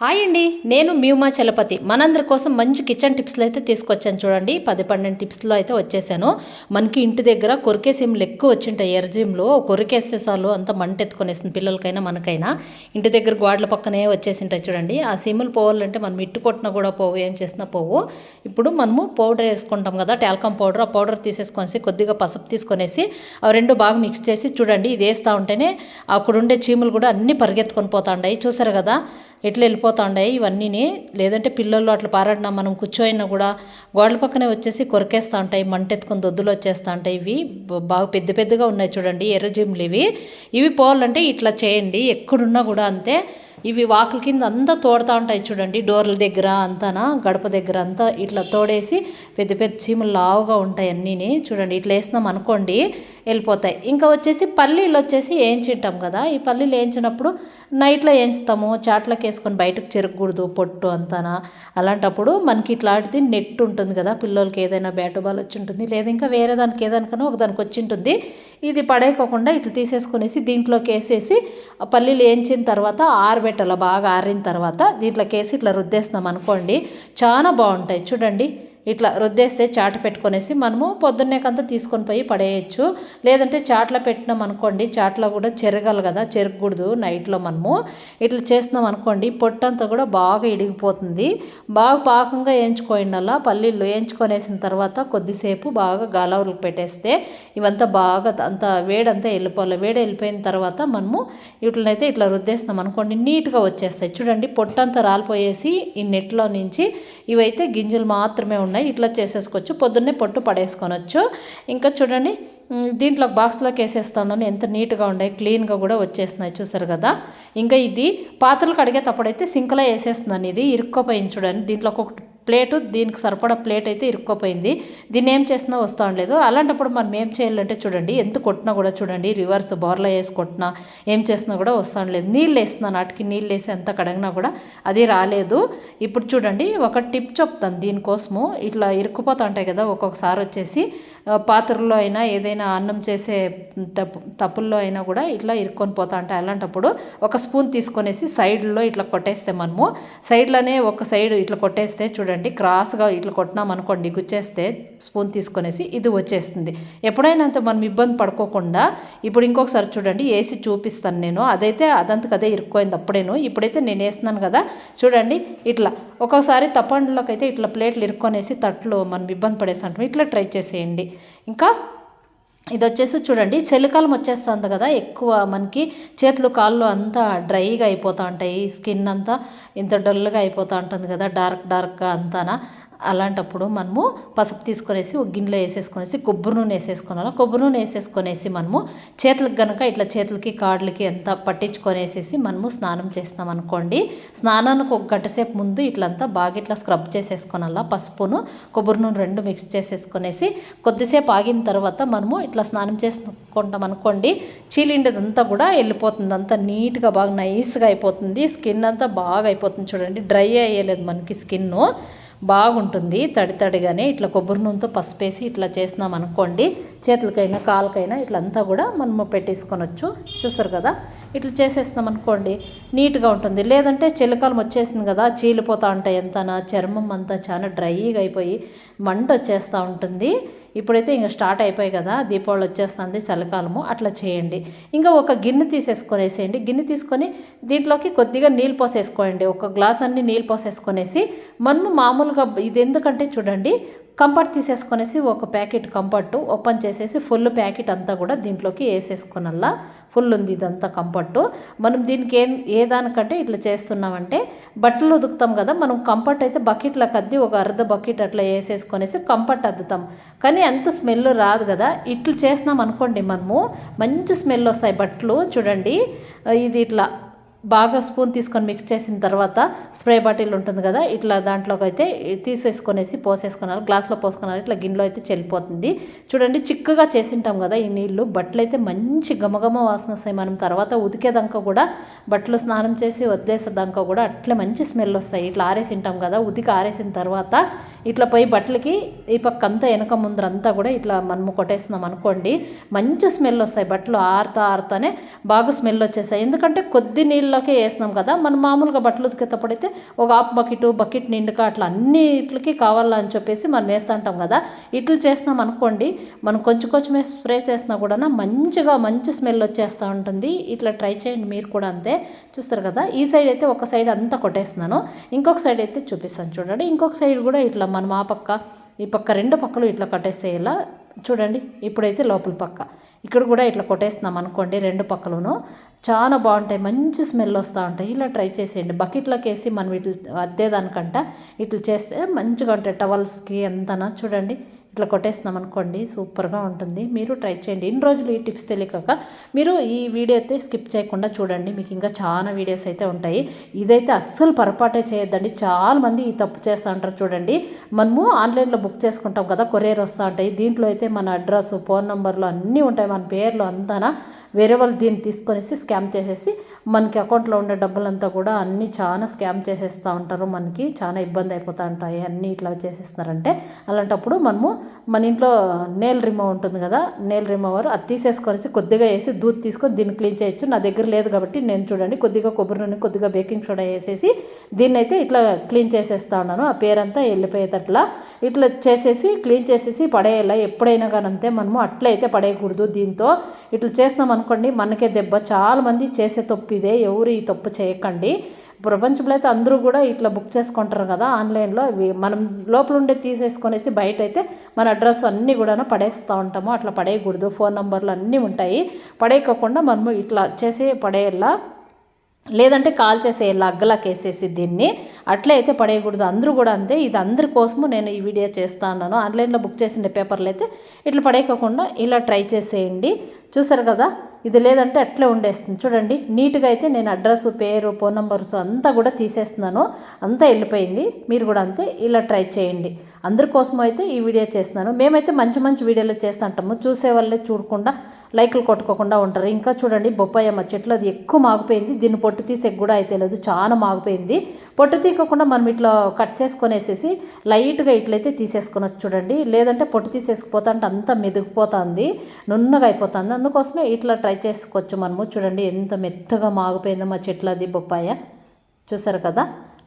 Hi అండి నేను మ్యూమా చలపతి. మనందరి కోసం మంచి కిచెన్ టిప్స్లు అయితే తీసుకొచ్చాను చూడండి. పది పన్నెండు టిప్స్లో అయితే వచ్చేసాను. మనకి ఇంటి దగ్గర కొరికే సిమ్లు ఎక్కువ వచ్చింటాయి. ఎర్జిమ్లో కొరికేస్తే చాలు అంత మంట ఎత్తుకొనేస్తుంది పిల్లలకైనా మనకైనా. ఇంటి దగ్గర గోడల పక్కనే వచ్చేసింటాయి చూడండి. ఆ సిమ్లు పోవాలంటే మనం ఇట్టు కొట్టినా కూడా పోవు ఏం చేసినా పోవు. ఇప్పుడు మనము పౌడర్ వేసుకుంటాం కదా టాల్కమ్ పౌడర్. ఆ పౌడర్ తీసేసుకొనేసి కొద్దిగా పసుపు తీసుకొనేసి అవి రెండు బాగా మిక్స్ చేసి చూడండి ఇది వేస్తూ ఉంటేనే అక్కడ ఉండే చీములు కూడా అన్నీ పరిగెత్తుకొని పోతా చూసారు కదా ఎట్లా వెళ్ళిపోతా ఉన్నాయి ఇవన్నీని? లేదంటే పిల్లలు అట్లా పారాడినా మనం కూర్చోయినా కూడా గోడల పక్కనే వచ్చేసి కొరికేస్తూ ఉంటాయి మంటెత్తుకొని దొద్దులు వచ్చేస్తూ ఉంటాయి ఇవి బాగా పెద్ద పెద్దగా ఉన్నాయి చూడండి ఎర్రజిమ్లు ఇవి. ఇవి పోవాలంటే ఇట్లా చేయండి ఎక్కడున్నా కూడా అంతే. ఇవి వాకుల కింద అంతా తోడుతూ ఉంటాయి చూడండి. డోర్ల దగ్గర అంతానా గడప దగ్గర అంతా ఇట్లా తోడేసి పెద్ద పెద్ద చీమలు లావుగా ఉంటాయి అన్నీని. చూడండి ఇట్లా వేసినాం అనుకోండి వెళ్ళిపోతాయి. ఇంకా వచ్చేసి పల్లీలు వచ్చేసి వేయించుంటాం కదా. ఈ పల్లీలు వేయించినప్పుడు నైట్లో వేయించుతాము. చాట్లకి వేసుకొని బయటకు చెరగకూడదు పొట్టు అంతానా. అలాంటప్పుడు మనకి ఇట్లాంటిది నెట్ ఉంటుంది కదా. పిల్లలకి ఏదైనా బ్యాటు బాల్ వచ్చి ఉంటుంది. లేదా ఇంకా వేరే దానికి ఏదానికైనా ఒక దానికి వచ్చి ఉంటుంది. ఇది పడేయకోకుండా ఇట్లా తీసేసుకునేసి దీంట్లోకి వేసేసి పల్లీలు వేయించిన తర్వాత ఆరు ఆరబెట్టాలి బాగా ఆరిన తర్వాత దీంట్లోకి వేసి ఇట్లా రుద్దేస్తున్నాం అనుకోండి చాలా బాగుంటాయి. చూడండి. ఇట్లా రుద్దేస్తే చాట పెట్టుకొనేసి మనము పొద్దున్నేకంతా తీసుకొని పోయి పడేయచ్చు. లేదంటే చాట్లో పెట్టినాం అనుకోండి చాట్లో కూడా చెరగాలి కదా చెరగకూడదు నైట్లో మనము. ఇట్లా చేస్తున్నాం అనుకోండి పొట్టంతా కూడా బాగా ఇడిగిపోతుంది. బాగా పాకంగా వేయించుకోండి పల్లీలు వేయించుకొనేసిన తర్వాత కొద్దిసేపు బాగా గాలవలకు పెట్టేస్తే ఇవంతా బాగా అంత వేడంతా వెళ్ళిపోవాలి. వేడి వెళ్ళిపోయిన తర్వాత మనము వీటినైతే ఇట్లా రుద్దేస్తున్నాం అనుకోండి నీట్గా వచ్చేస్తాయి. చూడండి పొట్టంతా రాలిపోయేసి ఈ నెట్లో నుంచి ఇవైతే గింజలు మాత్రమే ఉన్నాయి. ఇట్లా చేసేసుకోవచ్చు. పొద్దున్నే పొట్టు పడేసుకొనొచ్చు. ఇంకా చూడండి దీంట్లో బాక్స్లోకి వేసేస్తున్నాను ఎంత నీట్గా ఉన్నాయి క్లీన్గా కూడా వచ్చేస్తున్నాయి చూసారు కదా. ఇంకా ఇది పాత్రలు కడిగేటప్పుడైతే సింక్లో వేసేస్తున్నాను ఇది. ఇరుక్కోపోయింది చూడండి. దీంట్లో ఒక ప్లేటు దీనికి సరిపడా ప్లేట్ అయితే ఇరుక్కోపోయింది. దీన్ని ఏం చేసినా వస్తూ ఉండలేదు అలాంటప్పుడు మనం ఏం చేయాలంటే చూడండి ఎంత కొట్టినా కూడా చూడండి రివర్స్ బోర్లో వేసి కొట్టినా ఏం చేసినా కూడా వస్తూ ఉండలేదు నీళ్ళు వేస్తున్నా నాటికి నీళ్ళు వేసి ఎంత కడగినా కూడా అది రాలేదు. ఇప్పుడు చూడండి ఒక టిప్ చెప్తాను దీనికోసము. ఇట్లా ఇరుక్కుపోతూ ఉంటాయి కదా ఒక్కొక్కసారి వచ్చేసి పాత్రల్లో అయినా ఏదైనా అన్నం చేసే తప్పు తప్పుల్లో అయినా కూడా ఇట్లా ఇరుక్కొని పోతా ఉంటాయి. అలాంటప్పుడు ఒక స్పూన్ తీసుకొనేసి సైడ్లో ఇట్లా కొట్టేస్తే మనము సైడ్లోనే ఒక సైడ్ ఇట్లా కొట్టేస్తే చూడండి క్రాస్గా ఇట్లా కొట్టినాం అనుకోండి గుచ్చేస్తే స్పూన్ తీసుకొనేసి ఇది వచ్చేస్తుంది. ఎప్పుడైనా అంత మనం ఇబ్బంది పడుకోకుండా ఇప్పుడు ఇంకొకసారి చూడండి వేసి చూపిస్తాను నేను. అదైతే అదంతకు అదే ఇరుక్కోయింది అప్పుడేను. ఇప్పుడైతే నేను వేస్తున్నాను కదా. చూడండి ఇట్లా ఒక్కొక్కసారి తప్పండ్లోకి అయితే ఇట్లా ప్లేట్లు ఇరుక్కొనేసి తట్లు మనం ఇబ్బంది పడేసి ఇట్లా ట్రై చేసేయండి. ఇంకా ఇది వచ్చేసి చూడండి చలికాలం వచ్చేస్తుంది కదా ఎక్కువ మనకి చేతులు కాళ్ళు అంతా డ్రైగా అయిపోతూ ఉంటాయి స్కిన్ అంతా ఇంత డల్గా అయిపోతూ ఉంటుంది కదా డార్క్ డార్క్గా అంతానా. అలాంటప్పుడు మనము పసుపు తీసుకొనేసి ఒక గిన్నెలో వేసేసుకొనేసి కొబ్బరి నూనె వేసేసుకోవాలి కొబ్బరి నూనె వేసేసుకొనేసి మనము చేతులకు కనుక ఇట్లా చేతులకి కాళ్ళకి ఎంత పట్టించుకొనేసేసి మనము స్నానం చేస్తాం అనుకోండి. స్నానానికి ఒక గంట సేపు ముందు ఇట్లంతా బాగా ఇట్లా స్క్రబ్ చేసేసుకోనాల పసుపును కొబ్బరి నూనె రెండు మిక్స్ చేసేసుకొనేసి కొద్దిసేపు ఆగిన తర్వాత మనము ఇట్లా స్నానం చేసుకుంటాం అనుకోండి చీలిండదంతా కూడా వెళ్ళిపోతుంది. అంతా నీట్గా బాగా నైస్గా అయిపోతుంది. స్కిన్ అంతా బాగా అయిపోతుంది చూడండి. డ్రై అయ్యలేదు మనకి స్కిన్ బాగుంటుంది తడి తడిగానే ఇట్లా కొబ్బరి నూనెతో పసుపు వేసి ఇట్లా చేసినాం అనుకోండి చేతులకైనా కాలకైనా ఇట్లా అంతా కూడా మనము పెట్టేసుకొనొచ్చు. చూసారు కదా? ఇట్లా చేసేస్తున్నాం అనుకోండి నీట్గా ఉంటుంది. లేదంటే చలికాలం వచ్చేసింది కదా చీలిపోతూ ఉంటాయి ఎంతనా చర్మం అంతా చాలా డ్రైగా అయిపోయి మంట వచ్చేస్తూ ఉంటుంది. ఇప్పుడైతే ఇంకా స్టార్ట్ అయిపోయి కదా దీపావళి వచ్చేస్తుంది చలికాలము అట్లా చేయండి. ఇంకా ఒక గిన్నె తీసేసుకొనేసేయండి. గిన్నె తీసుకొని దీంట్లోకి కొద్దిగా నీళ్ళు పోసేసుకోండి. ఒక గ్లాస్ అన్ని నీళ్ళు పోసేసుకొనేసి మనము మామూలుగా ఇది ఎందుకంటే చూడండి కంఫర్ట్ తీసేసుకొనేసి ఒక ప్యాకెట్ కంఫర్ట్ ఓపెన్ చేసేసి ఫుల్ ప్యాకెట్ అంతా కూడా దీంట్లోకి వేసేసుకునల్లా. ఫుల్ ఉంది ఇదంతా కంఫర్ట్. మనం దీనికి ఏం ఏ దానికంటే ఇట్లా చేస్తున్నామంటే బట్టలు ఉతుకుతాం కదా మనం కంఫర్ట్ అయితే బకెట్లో అద్ది ఒక అర్ధ బకెట్ అట్లా వేసేసుకొనేసి కంఫర్ట్ అద్దుతాం. కానీ అంత స్మెల్ రాదు కదా. ఇట్లా చేసినాం అనుకోండి మనము మంచి స్మెల్ వస్తాయి బట్టలు చూడండి. ఇది ఇట్లా బాగా స్పూన్ తీసుకొని మిక్స్ చేసిన తర్వాత స్ప్రే బాటిల్ ఉంటుంది కదా ఇట్లా దాంట్లోకి అయితే తీసేసుకొనేసి పోసేసుకున్నారు. గ్లాస్లో పోసుకున్నారు. ఇట్లా గిన్నెలో అయితే చెల్లిపోతుంది. చూడండి చిక్కగా చేసింటాం కదా ఈ నీళ్ళు బట్టలు అయితే మంచి గమగమ వాసన వస్తాయి. మనం తర్వాత ఉతికేదాకా కూడా బట్టలు స్నానం చేసి వదిలేసేదాకా కూడా అట్లే మంచి స్మెల్ వస్తాయి. ఇట్లా ఆరేసింటాం కదా ఉతికి ఆరేసిన తర్వాత ఇట్లా పోయి బట్టలకి ఈ పక్క అంతా వెనక ముందరంతా కూడా ఇట్లా మనము కొట్టేస్తున్నాం అనుకోండి మంచి స్మెల్ వస్తాయి. బట్టలు ఆరుతా ఆరుతానే బాగా స్మెల్ వచ్చేస్తాయి. ఎందుకంటే కొద్ది నీళ్ళు నీళ్ళకే వేసినాం కదా. మనం మామూలుగా బట్టలు ఉతికేటప్పుడైతే ఒక హాఫ్ బకెట్ బకెట్ నిండుగా అట్లా అన్ని ఇట్లకి కావాలని చెప్పేసి మనం వేస్తుంటాం కదా. ఇట్లు చేసినాం అనుకోండి మనం కొంచెం కొంచెమే స్ప్రే చేసినా కూడా మంచిగా మంచి స్మెల్ వచ్చేస్తూ ఉంటుంది. ఇట్లా ట్రై చేయండి మీరు కూడా అంతే. చూస్తారు కదా ఈ సైడ్ అయితే ఒక సైడ్ అంతా కొట్టేస్తున్నాను. ఇంకొక సైడ్ అయితే చూపిస్తాను చూడండి. ఇంకొక సైడ్ కూడా ఇట్లా మనం ఆ పక్క ఈ పక్క రెండు పక్కలు ఇట్లా కట్టేసేలా చూడండి ఇప్పుడైతే లోపల పక్క. ఇక్కడ కూడా ఇట్లా కొట్టేస్తున్నాం అనుకోండి రెండు పక్కలను. చాలా బాగుంటాయి మంచి స్మెల్ వస్తూ ఉంటాయి. ఇలా ట్రై చేసేయండి. బకెట్లోకి వేసి మనం ఇట్లా అద్దేదానికంట ఇట్లా చేస్తే మంచిగా ఉంటాయి టవల్స్కి ఎంతనా. చూడండి ఇట్లా కొట్టేస్తున్నాం అనుకోండి సూపర్గా ఉంటుంది. మీరు ట్రై చేయండి. ఇన్ని రోజులు ఈ టిప్స్ తెలియక మీరు ఈ వీడియో అయితే స్కిప్ చేయకుండా చూడండి. మీకు ఇంకా చాలా వీడియోస్ అయితే ఉంటాయి. ఇదైతే అస్సలు పొరపాటే చేయొద్దండి. చాలామంది ఈ తప్పు చేస్తూ ఉంటారు చూడండి. మనము ఆన్లైన్లో బుక్ చేసుకుంటాం కదా కొరియర్ వస్తూ ఉంటాయి. దీంట్లో అయితే మన అడ్రస్ ఫోన్ నెంబర్లు అన్నీ ఉంటాయి. మన పేర్లు అంతానా వేరే వాళ్ళు దీన్ని తీసుకొనేసి స్కామ్ చేసేసి మనకి అకౌంట్లో ఉండే డబ్బులంతా కూడా అన్నీ చాలా స్కామ్ చేసేస్తూ ఉంటారు. మనకి చాలా ఇబ్బంది అయిపోతూ ఉంటాయి. అన్నీ ఇట్లా చేసేస్తున్నారంటే అలాంటప్పుడు మనము మన ఇంట్లో నేల్ రిమూవ్ ఉంటుంది కదా నేల్ రిమూవర్ అది తీసేసుకొనేసి కొద్దిగా వేసి దూద్ తీసుకొని దీన్ని క్లీన్ చేయొచ్చు. నా దగ్గర లేదు కాబట్టి నేను చూడండి కొద్దిగా కొబ్బరి నూనె కొద్దిగా బేకింగ్ సోడా వేసేసి దీన్ని అయితే ఇట్లా క్లీన్ చేసేస్తా ఉన్నాను. ఆ పేరంతా వెళ్ళిపోయేటట్లా ఇట్లా చేసేసి క్లీన్ చేసేసి పడేయాల? ఎప్పుడైనా కానీ అంతే మనము అట్లయితే పడేయకూడదు దీంతో. ఇట్లా చేస్తున్నాం అనుకోండి మనకే దెబ్బ. చాలామంది చేసే తప్పు ఇదే. ఎవరు ఈ తప్పు చేయకండి. ప్రపంచంలో అయితే అందరూ కూడా ఇట్లా బుక్ చేసుకుంటారు కదా ఆన్లైన్లో. ఇవి మనం లోపల ఉండే తీసేసుకొనేసి బయట అయితే మన అడ్రస్ అన్నీ కూడా పడేస్తూ ఉంటాము. అట్లా పడేయకూడదు. ఫోన్ నెంబర్లు అన్నీ ఉంటాయి. పడేయకోకుండా మనము ఇట్లా చేసి పడేయాలా లేదంటే కాల్ చేసేయాలి అగ్గలాకి దీన్ని. అట్లే అయితే పడేయకూడదు. అందరూ కూడా అంతే. ఇది అందరి కోసము నేను ఈ వీడియో చేస్తా ఉన్నాను ఆన్లైన్లో బుక్ చేసిన పేపర్లు అయితే ఇట్లా పడేయకోకుండా ఇలా ట్రై చేసేయండి. చూసారు కదా? ఇది లేదంటే అట్లే ఉండేస్తుంది. చూడండి నీట్గా అయితే నేను అడ్రస్ పేరు ఫోన్ నెంబర్స్ అంతా కూడా తీసేస్తున్నాను. అంతా వెళ్ళిపోయింది. మీరు కూడా అంతే ఇలా ట్రై చేయండి. అందరి కోసం అయితే ఈ వీడియో చేస్తున్నాను. మేమైతే మంచి మంచి వీడియోలు చేస్తుంటాము చూసే వాళ్ళే చూడకుండా లైకులు కొట్టుకోకుండా ఉంటారు. ఇంకా చూడండి బొప్పాయమ్మ చెట్లు అది ఎక్కువ మాగిపోయింది. దీన్ని పొట్టు తీసే కూడా అయితే లేదు చాలా మాగిపోయింది. పొట్టు తీయకుండా మనం ఇట్లా కట్ చేసుకొనేసేసి లైట్గా ఇట్లయితే తీసేసుకొనొచ్చు చూడండి. లేదంటే పొట్టు తీసేసుకుపోతా అంటే అంత మెదిగిపోతుంది నున్నగా అయిపోతుంది. అందుకోసమే ఇట్లా ట్రై చేసుకోవచ్చు మనము. చూడండి ఎంత మెత్తగా మాగిపోయిందో మా చెట్లు అది బొప్పాయ. చూసారు కదా?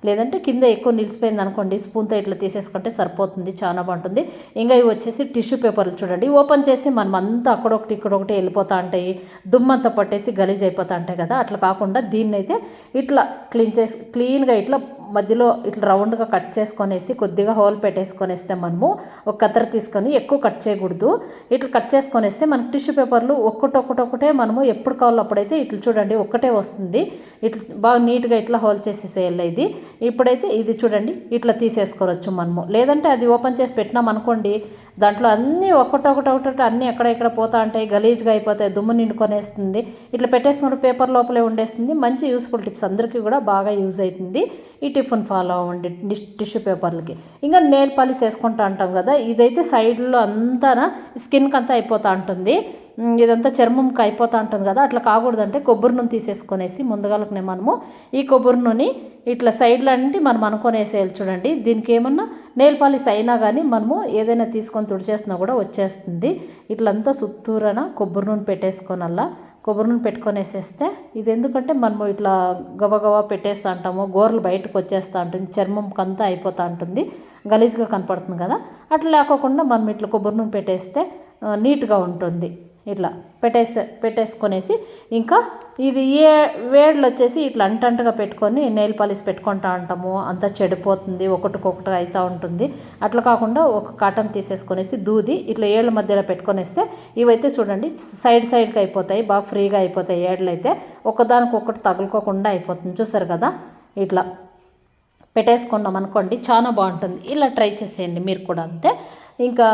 లేదంటే కింద ఎక్కువ నిలిచిపోయింది అనుకోండి స్పూన్తో ఇట్లా తీసేసుకుంటే సరిపోతుంది చాలా బాగుంటుంది. ఇంకా ఇవి వచ్చేసి టిష్యూ పేపర్లు చూడండి. ఓపెన్ చేసి మనం అంతా అక్కడొకటి ఇక్కడొకటి వెళ్ళిపోతూ ఉంటాయి. దుమ్మంతా పట్టేసి గలీజ్ అయిపోతూ ఉంటాయి కదా. అట్లా కాకుండా దీన్నైతే ఇట్లా క్లీన్ చేసి క్లీన్గా ఇట్లా మధ్యలో ఇట్లా రౌండ్గా కట్ చేసుకొనేసి కొద్దిగా హోల్ పెట్టేసుకొనేస్తే మనము ఒక కత్తెర తీసుకొని ఎక్కువ కట్ చేయకూడదు. ఇట్లా కట్ చేసుకొనేస్తే మనకి టిష్యూ పేపర్లు ఒక్కటొక్కటొక్కటే మనము ఎప్పుడు కావాలో అప్పుడైతే ఇట్లా చూడండి ఒక్కటే వస్తుంది. ఇట్లా బాగా నీట్గా ఇట్లా హోల్ చేసేసేయాలి ఇది. ఇప్పుడైతే ఇది చూడండి ఇట్లా తీసేసుకోవచ్చు మనము. లేదంటే అది ఓపెన్ చేసి పెట్టినాం అనుకోండి దాంట్లో అన్నీ ఒకటొకటొకటి అన్నీ ఎక్కడ ఇక్కడ పోతా ఉంటాయి గలీజ్గా అయిపోతాయి దుమ్ము నిండుకొనేస్తుంది. ఇట్లా పెట్టేసుకున్న పేపర్ లోపలే ఉండేస్తుంది. మంచి యూస్ఫుల్ టిప్స్ అందరికీ కూడా బాగా యూజ్ అవుతుంది. ఈ టిఫిన్ ఫాలో అవ్వండి టిష్యూ పేపర్లకి ఇంకా నేల్ పాలిష్ వేసుకుంటా ఉంటాం కదా ఇదైతే సైడ్లో అంతా స్కిన్కి అంతా అయిపోతూ ఉంటుంది. ఇదంతా చర్మంకి అయిపోతూ ఉంటుంది కదా అట్లా కాకూడదంటే కొబ్బరి నూనె తీసేసుకొనేసి ముందుగాలకునే మనము ఈ కొబ్బరి నూనె ఇట్లా సైడ్లో అంటే మనం అనుకొనేసేయాలి చూడండి. దీనికి ఏమన్నా నెయిల్ పాలిస్ అయినా కానీ మనము ఏదైనా తీసుకొని తుడిచేసినా కూడా వచ్చేస్తుంది. ఇట్లంతా సుత్తూరన కొబ్బరి నూనె పెట్టేసుకోనల్లా. కొబ్బరి నూనె పెట్టుకొనేసేస్తే ఇది ఎందుకంటే మనము ఇట్లా గవగవ పెట్టేస్తూ ఉంటాము గోర్లు బయటకు వచ్చేస్తూ ఉంటుంది చర్మం కంతా అయిపోతూ ఉంటుంది గలీజ్గా కనపడుతుంది కదా. అట్లా లేకోకుండా మనం ఇట్లా కొబ్బరి నూనె పెట్టేస్తే నీట్గా ఉంటుంది. ఇట్లా పెట్టేసి పెట్టేసుకొనేసి ఇంకా ఇది ఏ వేళ్ళు వచ్చేసి ఇట్లా అంటంటగా పెట్టుకొని నెయిల్ పాలిష్ పెట్టుకుంటా ఉంటాము. అంతా చెడిపోతుంది ఒకటికొకటి అవుతూ ఉంటుంది. అట్లా కాకుండా ఒక కాటన్ తీసేసుకొనేసి దూది ఇట్లా ఏళ్ళ మధ్యలో పెట్టుకొనేస్తే ఇవైతే చూడండి సైడ్ సైడ్కి అయిపోతాయి బాగా ఫ్రీగా అయిపోతాయి ఏళ్ళు అయితే ఒకదానికి ఒకటి తగులుకోకుండా అయిపోతుంది. చూసారు కదా? ఇట్లా పెట్టేసుకున్నాం అనుకోండి చాలా బాగుంటుంది. ఇలా ట్రై చేసేయండి మీరు కూడా అంతే. ఇంకా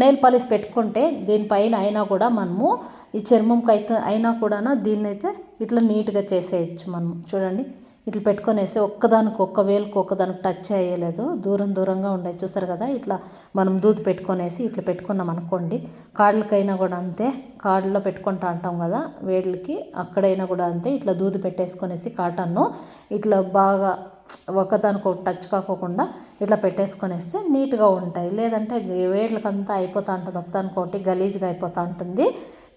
నెయిల్ పాలిష్ పెట్టుకుంటే దీనిపైన అయినా కూడా మనము ఈ చర్మంకి అయితే అయినా కూడా దీన్ని అయితే ఇట్లా నీట్గా చేసేయచ్చు మనం చూడండి ఇట్లా పెట్టుకొనేసి ఒక్కదానికి ఒక్క వేలుకు ఒక్కదానికి టచ్ అయ్యలేదు. దూరం దూరంగా ఉండే చూస్తారు కదా ఇట్లా మనం దూది పెట్టుకునేసి ఇట్లా పెట్టుకున్నాం అనుకోండి కాళ్ళకైనా కూడా అంతే. కాళ్ళలో పెట్టుకుంటా అంటాం కదా వేళ్ళకి అక్కడైనా కూడా అంతే. ఇట్లా దూది పెట్టేసుకునేసి కాటన్ను ఇట్లా బాగా ఒకదానికో టచ్ కాకోకుండా ఇట్లా పెట్టేసుకొనేస్తే నీట్గా ఉంటాయి. లేదంటే వేళ్ళకంతా అయిపోతూ ఉంటుంది. ఒకదానికి గలీజ్గా అయిపోతూ ఉంటుంది.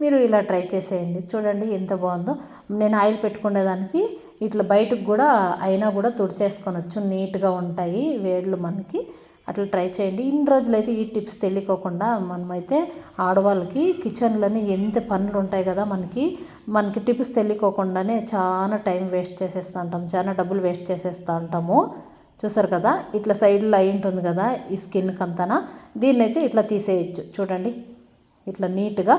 మీరు ఇలా ట్రై చేసేయండి. చూడండి ఎంత బాగుందో. నేను ఆయిల్ పెట్టుకునేదానికి ఇట్లా బయటకు కూడా అయినా కూడా తుడిచేసుకొనొచ్చు. నీట్గా ఉంటాయి వేళ్ళు మనకి. అట్లా ట్రై చేయండి. ఇన్ని రోజులైతే ఈ టిప్స్ తెలియకోకుండా మనమైతే ఆడవాళ్ళకి కిచెన్లోనే ఎంత పనులు ఉంటాయి కదా మనకి మనకి టిప్స్ తెలియకోకుండానే చాలా టైం వేస్ట్ చేసేస్తూ ఉంటాం చాలా డబ్బులు వేస్ట్ చేసేస్తూ ఉంటాము. చూసారు కదా? ఇట్లా సైడ్లో అయి ఉంటుంది కదా ఈ స్కిన్కి అంతనా దీన్నైతే ఇట్లా తీసేయచ్చు. చూడండి. ఇట్లా నీట్గా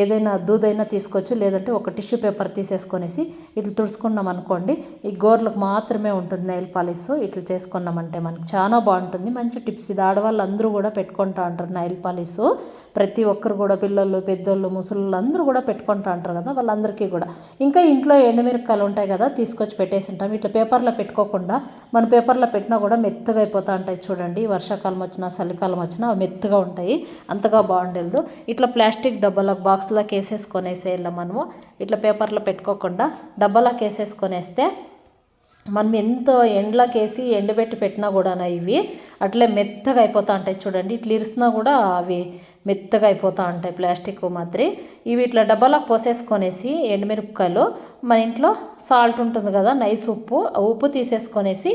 ఏదైనా దూదైనా తీసుకోవచ్చు లేదంటే ఒక టిష్యూ పేపర్ తీసేసుకొనేసి ఇట్లా తుడుచుకున్నాం అనుకోండి ఈ గోర్లకు మాత్రమే ఉంటుంది నెయిల్ పాలిష్. ఇట్లా చేసుకున్నామంటే మనకి చాలా బాగుంటుంది. మంచి టిప్స్. ఇది ఆడవాళ్ళు అందరూ కూడా పెట్టుకుంటా ఉంటారు నెయిల్ పాలిష్. ప్రతి ఒక్కరు కూడా పిల్లలు పెద్దోళ్ళు ముసళ్ళు అందరూ కూడా పెట్టుకుంటా ఉంటారు కదా వాళ్ళందరికీ కూడా. ఇంకా ఇంట్లో ఎండుమిరపకాయలు ఉంటాయి కదా తీసుకొచ్చి పెట్టేసి ఉంటాం ఇట్లా పేపర్లో పెట్టుకోకుండా మన పేపర్లో పెట్టినా కూడా మెత్తగా అయిపోతూ ఉంటాయి చూడండి. వర్షాకాలం వచ్చినా చలికాలం వచ్చినా అవి మెత్తగా ఉంటాయి. అంతగా బాగుండేది. ఇట్లా ప్లాస్టిక్ డబ్బాలకు బాక్స్లోకి వేసేసుకొనేసేయాలి మనము ఇట్లా పేపర్లో పెట్టుకోకుండా డబ్బాలోకి వేసేసుకొనేస్తే మనం ఎంతో ఎండ్లకేసి ఎండబెట్టి పెట్టినా కూడా ఇవి అట్లే మెత్తగా అయిపోతూ ఉంటాయి చూడండి. ఇట్లా ఇరిసినా కూడా అవి మెత్తగా అయిపోతూ ఉంటాయి ప్లాస్టిక్ మాదిరి. ఇవి ఇట్లా డబ్బాలకు పోసేసుకొనేసి ఎండుమిరపకాయలు మన ఇంట్లో సాల్ట్ ఉంటుంది కదా నైస్ ఉప్పు ఉప్పు తీసేసుకొనేసి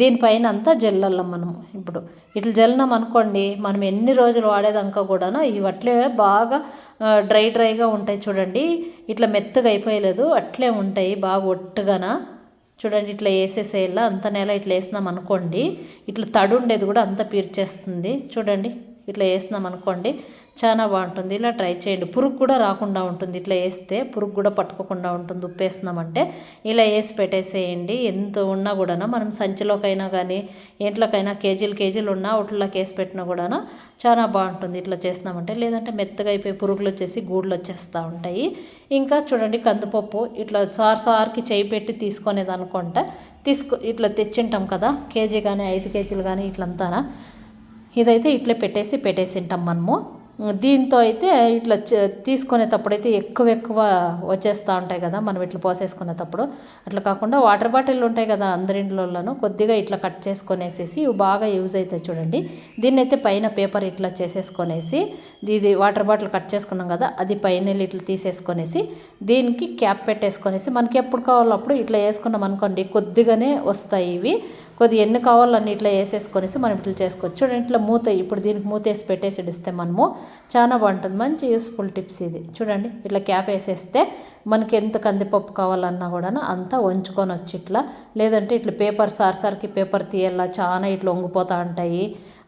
దీనిపైన అంతా జల్లల్లం మనం ఇప్పుడు ఇట్లా జల్లినాం అనుకోండి మనం ఎన్ని రోజులు వాడేదాకా కూడాను ఇవి అట్లే బాగా డ్రై డ్రైగా ఉంటాయి చూడండి. ఇట్లా మెత్తగా అయిపోయలేదు అట్లే ఉంటాయి బాగా ఒట్టుగాన. చూడండి ఇట్లా వేసేసేయాల అంత నెల ఇట్లా వేసినాం అనుకోండి ఇట్లా తడి ఉండేది కూడా అంత పీర్చేస్తుంది. చూడండి ఇట్లా వేసినాం అనుకోండి చాలా బాగుంటుంది. ఇలా ట్రై చేయండి. పురుగు కూడా రాకుండా ఉంటుంది. ఇట్లా వేస్తే పురుగు కూడా పట్టుకోకుండా ఉంటుంది. ఉప్పు వేసినామంటే ఇలా వేసి పెట్టేసేయండి. ఎంత ఉన్నా కూడా మనం సంచిలోకైనా కానీ ఇంట్లోకైనా కేజీలు కేజీలు ఉన్నా వాటిలోకి వేసి పెట్టినా కూడా చాలా బాగుంటుంది ఇట్లా చేసినామంటే లేదంటే మెత్తగా అయిపోయి పురుగులు వచ్చేసి గూడులు వచ్చేస్తూ ఉంటాయి. ఇంకా చూడండి కందిపప్పు ఇట్లా సార్ సార్కి చేయి పెట్టి తీసుకునేది అనుకుంటే తీసుకు ఇట్లా తెచ్చింటాం కదా కేజీ కానీ ఐదు కేజీలు కానీ ఇట్లంతానా. ఇదైతే ఇట్లే పెట్టేసి పెట్టేసింటాం మనము. దీంతో అయితే ఇట్లా తీసుకునేటప్పుడు అయితే ఎక్కువ ఎక్కువ వచ్చేస్తూ ఉంటాయి కదా మనం ఇట్లా పోసేసుకునేటప్పుడు. అట్లా కాకుండా వాటర్ బాటిల్ ఉంటాయి కదా అందరింట్లోనూ కొద్దిగా ఇట్లా కట్ చేసుకొనేసేసి ఇవి బాగా యూజ్ అవుతాయి చూడండి. దీన్ని అయితే పైన పేపర్ ఇట్లా చేసేసుకొనేసి ఇది వాటర్ బాటిల్ కట్ చేసుకున్నాం కదా అది పైన ఇట్లా తీసేసుకొనేసి దీనికి క్యాప్ పెట్టేసుకొనేసి మనకి ఎప్పుడు కావాలో అప్పుడు ఇట్లా వేసుకున్నాం అనుకోండి కొద్దిగానే వస్తాయి ఇవి. కొద్దిగా ఎన్ని కావాలన్నీ ఇట్లా వేసేసుకొనేసి మనం ఇట్లా చేసుకోవచ్చు. చూడండి ఇట్లా మూత ఇప్పుడు దీనికి మూత వేసి పెట్టేసి ఇస్తే మనము చాలా బాగుంటుంది. మంచి యూస్ఫుల్ టిప్స్ ఇది. చూడండి ఇట్లా క్యాప్ వేసేస్తే మనకి ఎంత కందిపప్పు కావాలన్నా కూడా అంతా వంచుకొని వచ్చి ఇట్లా లేదంటే ఇట్లా పేపర్ సార్ సార్కి పేపర్ తీయాలా చాలా ఇట్లా వంగిపోతూ ఉంటాయి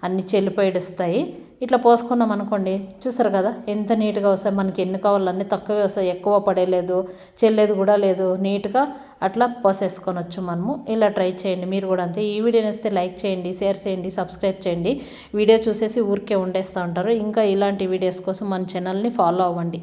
అన్ని చెల్లిపోయిడుస్తాయి ఇట్లా పోసుకున్నాం అనుకోండి చూసారు కదా? ఎంత నీట్గా వస్తాయి. మనకి ఎన్ని కావాలన్నీ తక్కువే వస్తాయి. ఎక్కువ పడేలేదు చెల్లేదు కూడా లేదు. నీట్గా అట్లా పోసేసుకొనొచ్చు మనము. ఇలా ట్రై చేయండి. మీరు కూడా అంతే. ఈ వీడియో వస్తే లైక్ చేయండి షేర్ చేయండి సబ్స్క్రైబ్ చేయండి. వీడియో చూసేసి ఊరికే ఉండేస్తూ ఉంటారు. ఇంకా ఇలాంటి వీడియోస్ కోసం మన ఛానల్ని ఫాలో అవ్వండి.